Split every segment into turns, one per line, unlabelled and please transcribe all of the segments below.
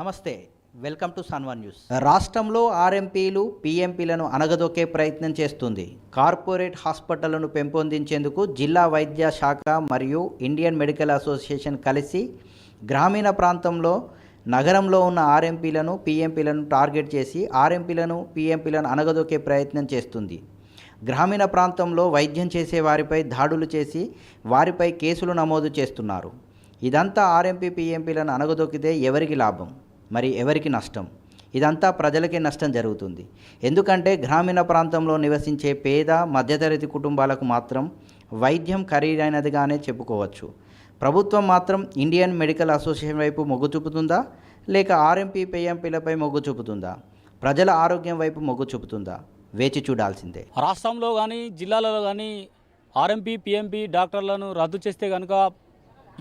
నమస్తే welcome to సన్వన్ news. రాష్ట్రంలో ఆర్ఎంపీలు పీఎంపీలను అనగదొక్కే ప్రయత్నం చేస్తుంది. కార్పొరేట్ హాస్పిటళ్ళను పెంపొందించేందుకు జిల్లా వైద్య శాఖ మరియు ఇండియన్ మెడికల్ అసోసియేషన్ కలిసి గ్రామీణ ప్రాంతంలో నగరంలో ఉన్న ఆర్ఎంపీలను పీఎంపీలను టార్గెట్ చేసి ఆర్ఎంపీలను పీఎంపీలను అనగదొక్కే ప్రయత్నం చేస్తుంది. గ్రామీణ ప్రాంతంలో వైద్యం చేసే వారిపై దాడులు చేసి వారిపై కేసులు నమోదు చేస్తున్నారు. ఇదంతా ఆర్ఎంపీ పీఎంపీలను అనగదొక్కితే ఎవరికి లాభం? మరి ఎవరికి నష్టం? ఇదంతా ప్రజలకే నష్టం జరుగుతుంది. ఎందుకంటే గ్రామీణ ప్రాంతంలో నివసించే పేద మధ్యతరగతి కుటుంబాలకు మాత్రం వైద్యం ఖరీదైనదిగానే చెప్పుకోవచ్చు. ప్రభుత్వం మాత్రం ఇండియన్ మెడికల్ అసోసియేషన్ వైపు మొగ్గు చూపుతుందా? లేక ఆర్ఎంపీ పేఎంపీలపై మొగ్గు చూపుతుందా? ప్రజల ఆరోగ్యం వైపు మొగ్గు చూపుతుందా? వేచి చూడాల్సిందే.
రాష్ట్రంలో కానీ జిల్లాలలో కానీ ఆర్ఎంపీ పిఎంపీ డాక్టర్లను రద్దు చేస్తే కనుక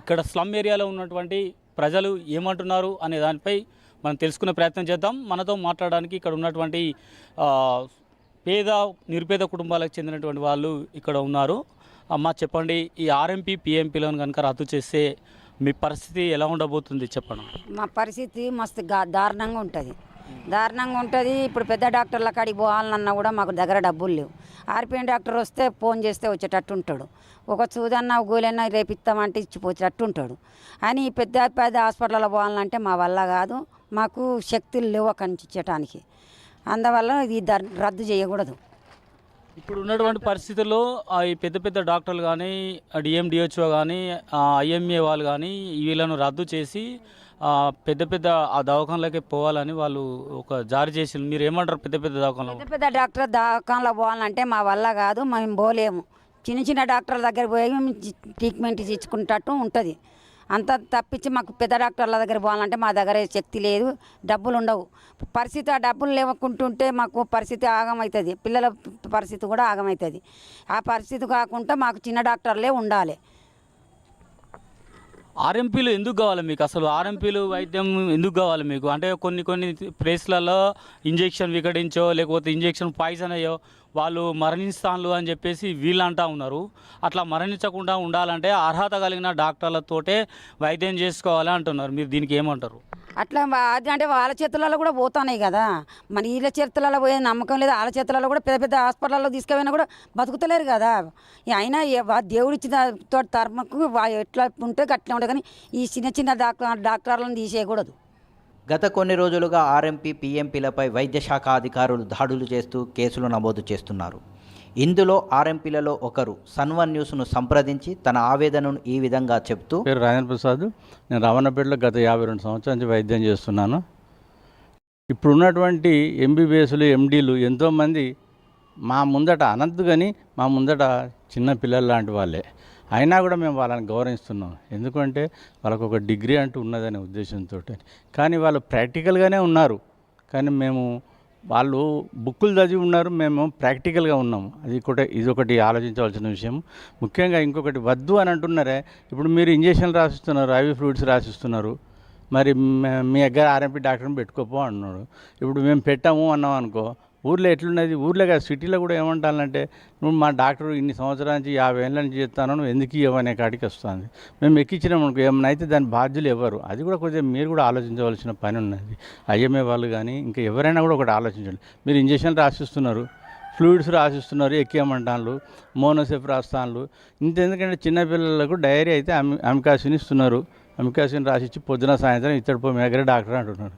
ఇక్కడ స్లమ్ ఏరియాలో ఉన్నటువంటి ప్రజలు ఏమంటున్నారు అనే దానిపై మనం తెలుసుకునే ప్రయత్నం చేద్దాం. మనతో మాట్లాడడానికి ఇక్కడ ఉన్నటువంటి పేద నిరుపేద కుటుంబాలకు చెందినటువంటి వాళ్ళు ఇక్కడ ఉన్నారు. అమ్మ చెప్పండి ఈ ఆర్ఎంపీ పిఎంపీలను కనుక రద్దు చేస్తే మీ పరిస్థితి ఎలా ఉండబోతుంది? చెప్పండి.
మా పరిస్థితి మస్తు దారుణంగా ఉంటుంది. దారుణంగా ఉంటుంది. ఇప్పుడు పెద్ద డాక్టర్ల కాడికి పోవాలన్నా కూడా మాకు దగ్గర డబ్బులు లేవు. ఆర్పిఎన్ డాక్టర్ వస్తే ఫోన్ చేస్తే వచ్చేటట్టు ఉంటాడు. ఒక చూదన్న గోలన్న రేపిస్తామంటే ఇచ్చిపోయేటట్టు ఉంటాడు. అని పెద్ద పెద్ద హాస్పిటల్లో పోవాలంటే మా వల్ల కాదు. మాకు శక్తులు లేవు ఇచ్చటానికి అందువల్ల ఇది రద్దు చేయకూడదు.
ఇప్పుడు ఉన్నటువంటి పరిస్థితుల్లో ఈ పెద్ద పెద్ద డాక్టర్లు కానీ డిఎండిహెచ్ఓ కానీ ఐఎంఏ వాళ్ళు కానీ వీళ్ళను రద్దు చేసి పెద్ద పెద్ద ఆ దవాఖానలకి పోవాలని వాళ్ళు ఒక జారీ చేసి మీరు ఏమంటారు పెద్ద పెద్ద దవాఖానలో?
పెద్ద పెద్ద డాక్టర్ దవాఖానలో పోవాలంటే మా వల్ల కాదు మేము పోలేము. చిన్న చిన్న డాక్టర్ల దగ్గర పోయి ట్రీట్మెంట్ ఇచ్చుకునేటట్టు ఉంటుంది. అంత తప్పించి మాకు పెద్ద డాక్టర్ల దగ్గర పోవాలంటే మా దగ్గర శక్తి లేదు డబ్బులు ఉండవు. పరిస్థితి ఆ డబ్బులు లేవకుంటుంటే మాకు పరిస్థితి ఆగమవుతుంది పిల్లల పరిస్థితి కూడా ఆగమవుతుంది ఆ పరిస్థితి కాకుండా మాకు చిన్న డాక్టర్లే ఉండాలి.
ఆర్ఎంపీలు ఎందుకు కావాలి మీకు? అసలు ఆర్ఎంపీలు వైద్యం ఎందుకు కావాలి మీకు? అంటే కొన్ని కొన్ని ప్లేస్లలో ఇంజెక్షన్ వికటించో లేకపోతే ఇంజెక్షన్ పాయిజన్ అయ్యో వాళ్ళు మరణిస్తాను అని చెప్పేసి వీళ్ళు అంటా ఉన్నారు. అట్లా మరణించకుండా ఉండాలంటే అర్హత కలిగిన డాక్టర్లతోటే వైద్యం చేసుకోవాలి అంటున్నారు. మీరు దీనికి ఏమంటారు?
అట్లా అంటే వాళ్ళ చేతులలో కూడా పోతున్నాయి కదా. మన వీళ్ళ చేతులలో పోయే నమ్మకం లేదు. వాళ్ళ చేతులలో కూడా పెద్ద పెద్ద హాస్పిటల్లో తీసుకుపోయినా కూడా బతుకుతలేరు కదా. అయినా దేవుడిచ్చిన తోటి తరమకు ఎట్లా ఉంటే అట్లా ఉంటుంది కానీ ఈ చిన్న చిన్న డాక్టర్ డాక్టర్లను తీసేయకూడదు.
గత కొన్ని రోజులుగా ఆర్ఎంపీ పీఎంపీలపై వైద్య శాఖ అధికారులు దాడులు చేస్తూ కేసులు నమోదు చేస్తున్నారు. ఇందులో ఆర్ఎంపీలలో ఒకరు సన్వన్ న్యూస్ను సంప్రదించి తన ఆవేదనను ఈ విధంగా చెప్తూ
పేరు రాజేంద్ర ప్రసాద్. నేను రవణపేటలో గత యాభై రెండు సంవత్సరాల నుంచి వైద్యం చేస్తున్నాను. ఇప్పుడున్నటువంటి ఎంబీబీఎస్లు ఎండీలు ఎంతోమంది మా ముందట అనద్దు కానీ మా ముందట చిన్న పిల్లలు లాంటి వాళ్ళే. అయినా కూడా మేము వాళ్ళని గౌరవిస్తున్నాం. ఎందుకంటే వాళ్ళకు ఒక డిగ్రీ అంటూ ఉన్నదనే ఉద్దేశంతో కానీ వాళ్ళు ప్రాక్టికల్గానే ఉన్నారు. కానీ మేము వాళ్ళు బుక్కులు చదివి ఉన్నారు మేము ప్రాక్టికల్గా ఉన్నాము. అది కూడా ఇది ఒకటి ఆలోచించవలసిన విషయం. ముఖ్యంగా ఇంకొకటి వద్దు అని అంటున్నారే ఇప్పుడు మీరు ఇంజక్షన్లు రాసిస్తున్నారు ఐవి ఫ్లూయిడ్స్ రాసిస్తున్నారు మరి మే- మీ దగ్గర ఆర్ఎంపీ డాక్టర్ని పెట్టుకోపో అన్నాడు. ఇప్పుడు మేము పెట్టాము అన్నాం అనుకో ఊర్లో ఎట్లున్నది? ఊర్లో కాదు సిటీలో కూడా ఏమంటానంటే నువ్వు మా డాక్టర్ ఇన్ని సంవత్సరాల నుంచి యాభై ఏళ్ళ నుంచి చెప్తాను నువ్వు ఎందుకు ఇవ్వనే కాడికి వస్తుంది. మేము ఎక్కించినాం అనుకో ఏమైనా అయితే దాని బాధ్యులు ఎవరు? అది కూడా కొద్దిగా మీరు కూడా ఆలోచించవలసిన పని ఉన్నది. ఐఎంఏ వాళ్ళు కానీ ఇంకా ఎవరైనా కూడా ఒకటి ఆలోచించండి. మీరు ఇంజక్షన్లు రాసిస్తున్నారు ఫ్లూయిడ్స్ రాసిస్తున్నారు ఎక్కేమంటాన్లు మోనోసెఫ్ రాస్తాన్లు. ఇంత ఎందుకంటే చిన్నపిల్లలకు డైరీ అయితే అమి అమికాసిని ఇస్తున్నారు. అమికాసిన్ రాసిచ్చి పొద్దున సాయంత్రం ఇత్తడి పో మీ దగ్గర డాక్టర్ అంటున్నారు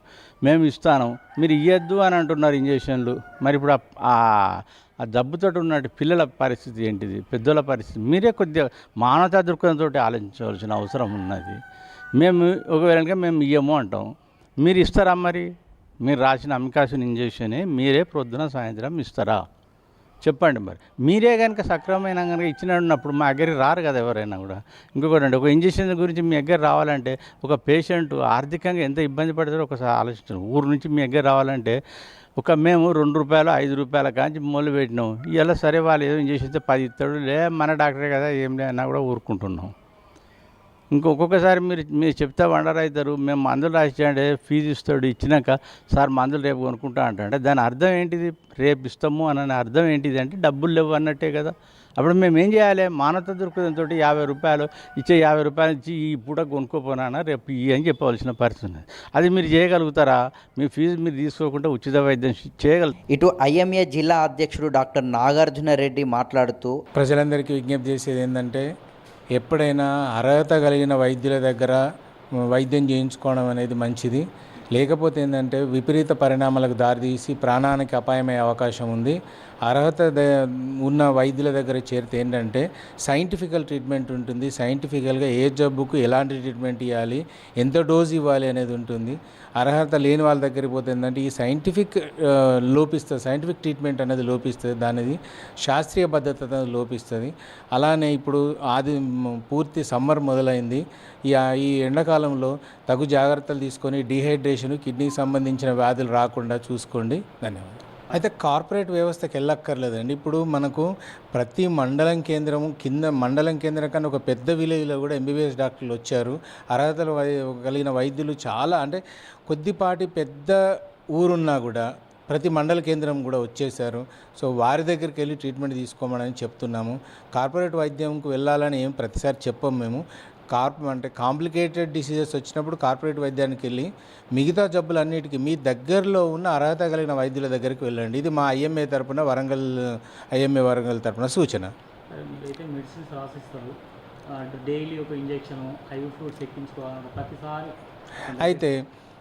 మేము ఇస్తాను. మీరు ఇవ్వద్దు అని అంటున్నారు ఇంజక్షన్లు. మరి ఇప్పుడు ఆ- ఆ ఆ జబ్బుతో పిల్లల పరిస్థితి ఏంటిది? పెద్దల పరిస్థితి. మీరే కొద్దిగా మానవతా దృక్పథంతో ఆలోచించవలసిన అవసరం ఉన్నది. మేము ఒకవేళ మేము ఇయ్యము అంటాం. మీరు ఇస్తారా మరి? మీరు రాసిన అమికాసిన్ ఇంజక్షనే మీరే ప్రొద్దున సాయంత్రం ఇస్తారా? చెప్పండి మరి. మీరే కనుక సక్రమమైన కనుక ఇచ్చినప్పుడు మా దగ్గరికి రారు కదా ఎవరైనా కూడా. ఇంకొకటి అండి ఒక ఇంజక్షన్ గురించి మీ దగ్గర రావాలంటే ఒక పేషెంట్ ఆర్థికంగా ఎంత ఇబ్బంది పడతారో ఒకసారి ఆలోచించండి. ఊరు నుంచి మీ దగ్గర రావాలంటే ఒక మేము రెండు రూపాయలు ఐదు రూపాయల కాంచి మొదలు పెట్టినాం. ఇలా సరే వాళ్ళు ఏదో ఇంజక్షన్ ఇస్తే పది ఇస్తాడు. లే మన డాక్టరే కదా ఏం లేదన్నా కూడా ఊరుకుంటున్నాం. ఇంకొకొక్కసారి మీరు మీరు చెప్తే వండర్ అవుతారు మేము మందులు రాసిచ్చండి ఫీజు ఇస్తాడు ఇచ్చినాక సార్ మందులు రేపు కొనుక్కుంటా అంటే దాని అర్థం ఏంటిది? రేపు ఇస్తాము అని అర్థం ఏంటిది అంటే డబ్బులు లేవు అన్నట్టే కదా. అప్పుడు మేము ఏం చేయాలి? మానవత దృక్పథంతో యాభై రూపాయలు ఇచ్చే యాభై రూపాయలు ఇచ్చి ఈ పూట కొనుక్కోపోనా రేపు ఇవి అని చెప్పవలసిన పరిస్థితి ఉన్నది. అది మీరు చేయగలుగుతారా? మీ ఫీజు మీరు తీసుకోకుండా ఉచిత వైద్యం చేయగల
ఇటు ఐఎంఏ జిల్లా అధ్యక్షుడు డాక్టర్ నాగార్జున రెడ్డి మాట్లాడుతూ
ప్రజలందరికీ విజ్ఞప్తి చేసేది ఏంటంటే ఎప్పుడైనా అర్హత కలిగిన వైద్యుల దగ్గర వైద్యం చేయించుకోవడం అనేది మంచిది. లేకపోతే ఏంటంటే విపరీత పరిణామాలకు దారితీసి ప్రాణానికి అపాయమయ్యే అవకాశం ఉంది. అర్హత ద- ఉన్న వైద్యుల దగ్గర చేరితే ఏంటంటే సైంటిఫికల్ ట్రీట్మెంట్ ఉంటుంది. సైంటిఫికల్గా ఏ జబ్బుకు ఎలాంటి ట్రీట్మెంట్ ఇవ్వాలి ఎంత డోస్ ఇవ్వాలి అనేది ఉంటుంది. అర్హత లేని వాళ్ళ దగ్గరికి పోతే ఏంటంటే ఈ సైంటిఫిక్ లోపిస్తుంది. సైంటిఫిక్ ట్రీట్మెంట్ అనేది లోపిస్తుంది. దానిది శాస్త్రీయ భద్రత అనేది లోపిస్తుంది. అలానే ఇప్పుడు ఆది పూర్తి సమ్మర్ మొదలైంది. ఈ ఈ ఎండాకాలంలో తగు జాగ్రత్తలు తీసుకొని డిహైడ్రేషన్ కిడ్నీకి సంబంధించిన వ్యాధులు రాకుండా చూసుకోండి. ధన్యవాదాలు. అయితే కార్పొరేట్ వ్యవస్థకి వెళ్ళక్కర్లేదండి. ఇప్పుడు మనకు ప్రతి మండలం కేంద్రము కింద మండలం కేంద్రం కన్నా ఒక పెద్ద విలేజ్లో కూడా ఎంబీబీఎస్ డాక్టర్లు వచ్చారు. అర్హతలు వై- కలిగిన వైద్యులు చాలా అంటే కొద్దిపాటి పెద్ద ఊరున్నా కూడా ప్రతి మండల కేంద్రం కూడా వచ్చేసారు సో వారి దగ్గరికి వెళ్ళి ట్రీట్మెంట్ తీసుకోమని చెప్తున్నాము. కార్పొరేట్ వైద్యంకు వెళ్ళాలని ఏం ప్రతిసారి చెప్పం మేము. కార్ప్ అంటే కాంప్లికేటెడ్ డిసీజెస్ వచ్చినప్పుడు కార్పొరేట్ వైద్యానికి వెళ్ళి మిగతా జబ్బులన్నిటికీ మీ దగ్గరలో ఉన్న అర్హత కలిగిన వైద్యుల దగ్గరికి వెళ్ళండి. ఇది మా ఐఎంఏ తరపున వరంగల్ ఐఎంఏ వరంగల్ తరపున సూచన.
మీరైతే మెడిసిన్స్ రాసిస్తారు డైలీ ఒక ఇంజెక్షన్ ఫ్రూట్స్ ఎక్కించుకోవాలి ప్రతిసారి.
అయితే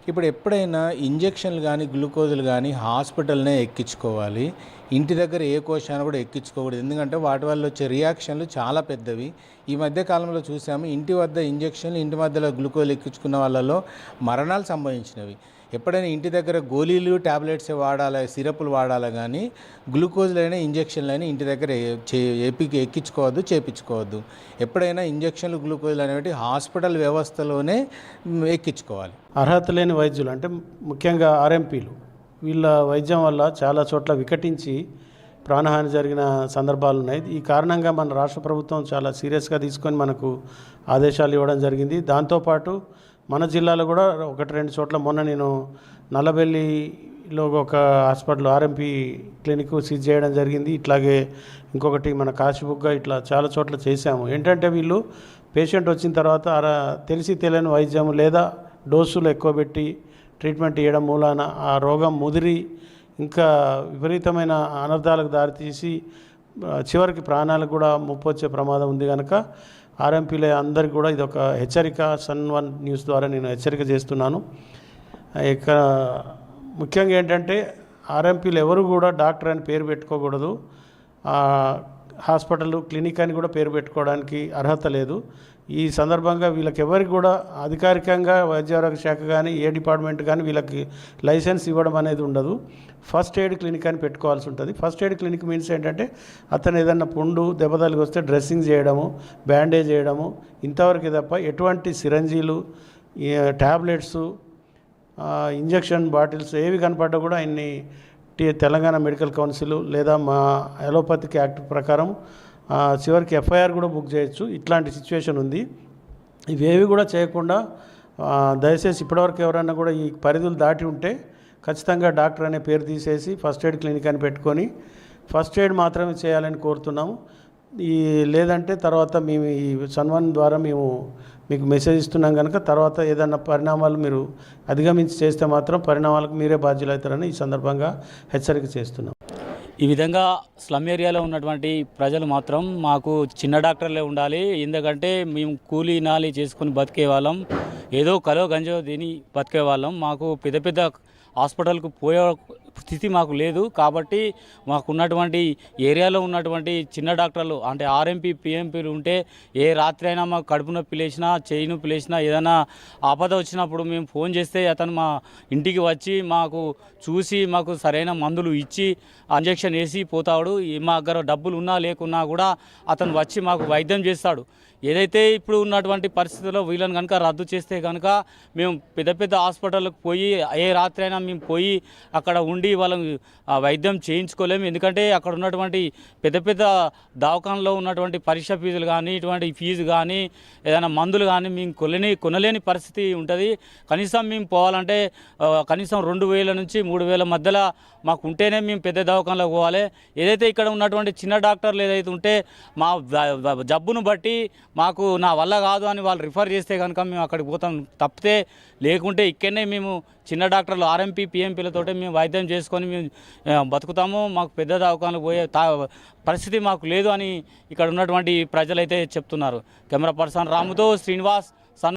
ఇప్పుడు ఎప్పుడైనా ఇంజెక్షన్లు కానీ గ్లూకోజులు కానీ హాస్పిటల్నే ఎక్కించుకోవాలి. ఇంటి దగ్గర ఏ కోశాన్ని కూడా ఎక్కించుకోకూడదు. ఎందుకంటే వాటి వల్ల వచ్చే రియాక్షన్లు చాలా పెద్దవి. ఈ మధ్య కాలంలో చూసాము ఇంటి వద్ద ఇంజెక్షన్లు ఇంటి మధ్యలో గ్లూకోజ్ ఎక్కించుకున్న వాళ్ళలో మరణాలు సంభవించినవి. ఎప్పుడైనా ఇంటి దగ్గర గోళీలు ట్యాబ్లెట్స్ వాడాలి సిరప్లు వాడాలి కానీ గ్లూకోజ్లైనా అయినా ఇంటి దగ్గర ఏ- ఎక్కించుకోవద్దు చేపించుకోవద్దు. ఎప్పుడైనా ఇంజక్షన్లు గ్లూకోజ్లు అనేవి హాస్పిటల్ వ్యవస్థలోనే ఎక్కించుకోవాలి.
అర్హత లేని వైద్యులు అంటే ముఖ్యంగా ఆర్ఎంపీలు వీళ్ళ వైద్యం వల్ల చాలా చోట్ల వికటించి ప్రాణహాని జరిగిన సందర్భాలు ఉన్నాయి. ఈ కారణంగా మన రాష్ట్ర ప్రభుత్వం చాలా సీరియస్గా తీసుకొని మనకు ఆదేశాలు ఇవ్వడం జరిగింది. దాంతోపాటు మన జిల్లాలో కూడా ఒకటి రెండు చోట్ల మొన్న నేను నల్లబెల్లిలో ఒక హాస్పిటల్ ఆర్ఎంపీ క్లినిక్ సీజ్ చేయడం జరిగింది. ఇట్లాగే ఇంకొకటి మన కాశీబుగ్గా ఇట్లా చాలా చోట్ల చేశాము. ఏంటంటే వీళ్ళు పేషెంట్ వచ్చిన తర్వాత అర తెలిసి తెలియని వైద్యం లేదా డోసులు ఎక్కువ పెట్టి ట్రీట్మెంట్ ఇవ్వడం మూలాన ఆ రోగం ముదిరి ఇంకా విపరీతమైన అనర్థాలకు దారితీసి చివరికి ప్రాణాలకు కూడా ముప్పు వచ్చే ప్రమాదం ఉంది కనుక ఆర్ఎంపీలే అందరికి కూడా ఇది ఒక హెచ్చరిక సన్ వన్ న్యూస్ ద్వారా నేను హెచ్చరిక చేస్తున్నాను. ఇక ముఖ్యంగా ఏంటంటే ఆర్ఎంపీలు ఎవరు కూడా డాక్టర్ అని పేరు పెట్టుకోకూడదు. హాస్పిటల్ క్లినిక్ అని కూడా పేరు పెట్టుకోవడానికి అర్హత లేదు. ఈ సందర్భంగా వీళ్ళకి ఎవరికి కూడా అధికారికంగా వైద్యారోగ్య శాఖ కానీ ఏ డిపార్ట్మెంట్ కానీ వీళ్ళకి లైసెన్స్ ఇవ్వడం అనేది ఉండదు. ఫస్ట్ ఎయిడ్ క్లినిక్ అని పెట్టుకోవాల్సి ఉంటుంది. ఫస్ట్ ఎయిడ్ క్లినిక్ మీన్స్ ఏంటంటే అతను ఏదన్నా పుండు దెబ్బతలికి వస్తే డ్రెస్సింగ్ చేయడము బ్యాండేజ్ చేయడము ఇంతవరకు తప్ప ఎటువంటి సిరంజీలు ట్యాబ్లెట్స్ ఇంజక్షన్ బాటిల్స్ ఏవి కనపడ్డా కూడా ఆయన్ని తెలంగాణ మెడికల్ కౌన్సిల్ లేదా మా అలోపతిక్ యాక్ట్ ప్రకారం చివరికి ఎఫ్ఐఆర్ కూడా బుక్ చేయొచ్చు. ఇట్లాంటి సిచ్యువేషన్ ఉంది. ఇవేవి కూడా చేయకుండా దయచేసి ఇప్పటివరకు ఎవరైనా కూడా ఈ పరిధులు దాటి ఉంటే ఖచ్చితంగా డాక్టర్ అనే పేరు తీసేసి ఫస్ట్ ఎయిడ్ క్లినిక్ అని పెట్టుకొని ఫస్ట్ ఎయిడ్ మాత్రమే చేయాలని కోరుతున్నాము. ఈ లేదంటే తర్వాత మేము ఈ సన్మాన్ ద్వారా మేము మీకు మెసేజ్ ఇస్తున్నాం కనుక తర్వాత ఏదైనా పరిణామాలు మీరు అధిగమించి చేస్తే మాత్రం పరిణామాలకు మీరే బాధ్యులవుతారని ఈ సందర్భంగా హెచ్చరిక చేస్తున్నాం.
ఈ విధంగా స్లమ్ ఏరియాలో ఉన్నటువంటి ప్రజలు మాత్రం మాకు చిన్న డాక్టర్లే ఉండాలి. ఎందుకంటే మేము కూలీ నాలి చేసుకుని బతికే వాళ్ళం. ఏదో కలో గంజో తిని బతికే వాళ్ళం. మాకు పెద్ద పెద్ద హాస్పిటల్కు పోయే స్థితి మాకు లేదు కాబట్టి మాకున్నటువంటి ఏరియాలో ఉన్నటువంటి చిన్న డాక్టర్లు అంటే ఆర్ఎంపీ పిఎంపీలు ఉంటే ఏ రాత్రి అయినా మాకు కడుపు నొప్పి లేచినా చేయి నొప్పి లేచినా ఏదైనా ఆపద వచ్చినప్పుడు మేము ఫోన్ చేస్తే అతను మా ఇంటికి వచ్చి మాకు చూసి మాకు సరైన మందులు ఇచ్చి ఇంజెక్షన్ వేసి పోతాడు. మా దగ్గర డబ్బులు ఉన్నా లేకున్నా కూడా అతను వచ్చి మాకు వైద్యం చేస్తాడు. ఏదైతే ఇప్పుడు ఉన్నటువంటి పరిస్థితుల్లో వీళ్ళని కనుక రద్దు చేస్తే కనుక మేము పెద్ద పెద్ద హాస్పిటల్కి పోయి ఏ రాత్రి అయినా మేము పోయి అక్కడ ఉండి ఉండి వాళ్ళని ఆ వైద్యం చేయించుకోలేము. ఎందుకంటే అక్కడ ఉన్నటువంటి పెద్ద పెద్ద దవాఖానలో ఉన్నటువంటి పరీక్ష ఫీజులు కానీ ఇటువంటి ఫీజు కానీ ఏదైనా మందులు కానీ మేము కొనలేని కొనలేని పరిస్థితి ఉంటుంది. కనీసం మేము పోవాలంటే కనీసం రెండు వేల నుంచి మూడు వేల మధ్యలో మాకు ఉంటేనే మేము పెద్ద దవాఖానలోకి పోవాలి. ఏదైతే ఇక్కడ ఉన్నటువంటి చిన్న డాక్టర్లు ఏదైతే ఉంటే మా జబ్బును బట్టి మాకు నా వల్ల కాదు అని వాళ్ళు రిఫర్ చేస్తే కనుక మేము అక్కడికి పోతాం తప్పితే లేకుంటే ఇక్కడనే మేము చిన్న డాక్టర్లు ఆర్ఎంపీ పిఎంపీలతోటే మేము వైద్యం చేసుకొని మేము బతుకుతాము. మాకు పెద్ద దవాఖానకు పోయే తా పరిస్థితి మాకు లేదు అని ఇక్కడ ఉన్నటువంటి ప్రజలైతే చెప్తున్నారు. Camera person రాముతో Srinivas